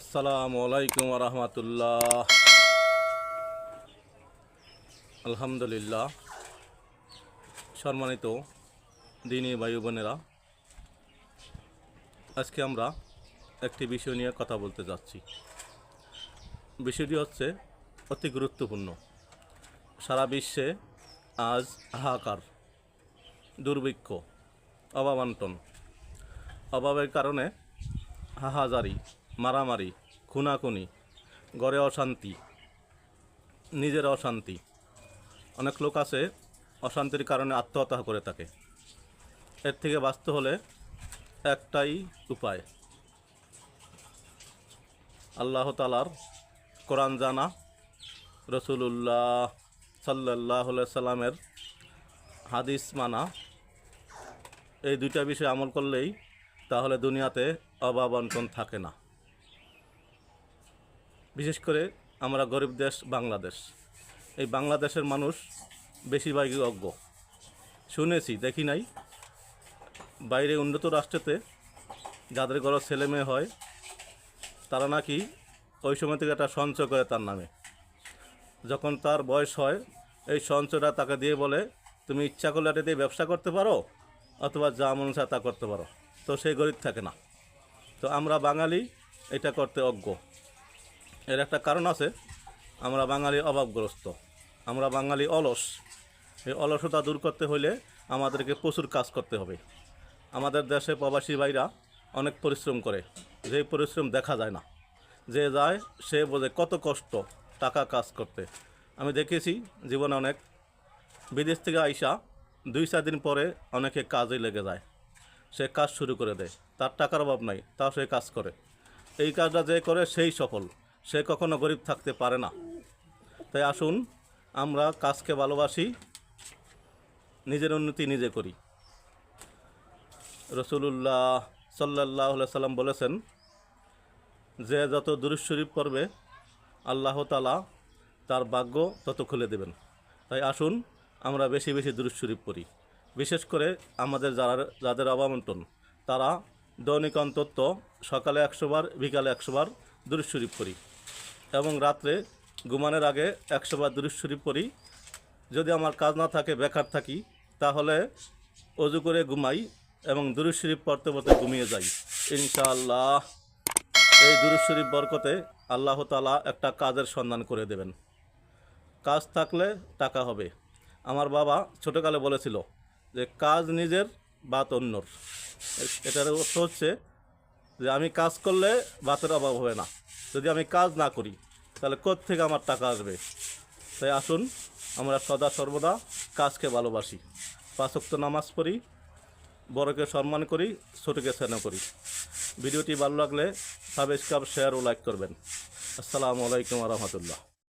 আসসালামু আলাইকুম রহমতুল্লাহ। আলহামদুলিল্লাহ। সম্মানিত দিনী বায়ু বোনেরা, আজকে আমরা একটি বিষয় নিয়ে কথা বলতে যাচ্ছি। বিষয়টি হচ্ছে অতি গুরুত্বপূর্ণ। সারা বিশ্বে আজ হাহাকার, দুর্ভিক্ষ, অভাবান্তন। অভাবের কারণে হাহাজারি মারামারি, খুনাখুনি, গড়ে অশান্তি, নিজের অশান্তি। অনেক লোক আছে, অশান্তির কারণে আত্মহত্যা করে থাকে। এর থেকে বাঁচতে হলে একটাই উপায়। আল্লাহ তালার কোরআন জানা, রসুলুল্লাহ সাল্লাহ সাল্লামের হাদিস মানা। এই দুইটা বিষয় আমল করলেই তাহলে দুনিয়াতে অভাব থাকে না। বিশেষ করে আমরা গরিব দেশ বাংলাদেশ। এই বাংলাদেশের মানুষ বেশিরভাগই অজ্ঞ। শুনেছি, দেখি নাই। বাইরে উন্নত রাষ্ট্রেতে যাদের ঘর ছেলে মেয়ে হয়, তারা নাকি ওই সময় থেকে একটা সঞ্চয় করে তার নামে। যখন তার বয়স হয়, এই সঞ্চয়টা তাকে দিয়ে বলে, তুমি ইচ্ছা করলে এটা দিয়ে ব্যবসা করতে পারো, অথবা যা মন তা করতে পারো। তো সেই গরিব থাকে না। তো আমরা বাঙালি এটা করতে অজ্ঞ। এর একটা কারণ আছে, আমরা বাঙালি অভাবগ্রস্ত। আমরা বাঙালি অলস। এই অলসতা দূর করতে হলে আমাদেরকে প্রচুর কাজ করতে হবে। আমাদের দেশে প্রবাসী ভাইরা অনেক পরিশ্রম করে যেই পরিশ্রম দেখা যায় না। যে যায়, সে বোঝে কত কষ্ট টাকা কাজ করতে। আমি দেখেছি জীবনে অনেক, বিদেশ থেকে আইসা দুই চার দিন পরে অনেকে কাজে লেগে যায়। সে কাজ শুরু করে দেয়, তার টাকার অভাব নাই, তাও সে কাজ করে। এই কাজটা যে করে সেই সফল। সে কখনো গরিব থাকতে পারে না। তাই আসুন, আমরা কাজকে ভালোবাসি, নিজের উন্নতি নিজে করি। রসুলুল্লাহ সাল্লাহ সাল্লাম বলেছেন, যে যত দুরুজ শরীফ পড়বে, আল্লাহ তালা তার ভাগ্য তত খুলে দেবেন। তাই আসুন, আমরা বেশি বেশি দুরুজ শরীফ পড়ি। বিশেষ করে আমাদের যারা, যাদের অবামন্টন তারা দৈনিক অন্তত সকালে একশো বার, বিকালে একশো বার দুরুজ শরীফ পড়ি। এবং রাত্রে ঘুমানোর আগে একশো বার দুরুজ শরীফ পড়ি। যদি আমার কাজ না থাকে, বেকার থাকি, তাহলে অজু করে ঘুমাই এবং দুরুজ শরীফ পড়তে পড়তে ঘুমিয়ে যাই। ইনশাআল্লাহ এই দুরুজ শরীফ বরকতে আল্লাহ তালা একটা কাজের সন্ধান করে দেবেন। কাজ থাকলে টাকা হবে। আমার বাবা ছোটোকালে বলেছিল যে, কাজ নিজের, বাত অন্যর। এটার অর্থ হচ্ছে যে আমি কাজ করলে বাতের অভাব হবে না। যদি আমি কাজ না করি, তাহলে থেকে আমার টাকা আসবে? তাই আসুন, আমরা সদা সর্বদা কাজকে ভালোবাসি। পাঁচক্ত নামাজ পড়ি, বড়কে সম্মান করি, ছোটকে স্নেহ করি। ভিডিওটি ভালো লাগলে সাবস্ক্রাইব শেয়ার ও লাইক করবেন। আসসালামু আলাইকুম রহমতুল্লাহ।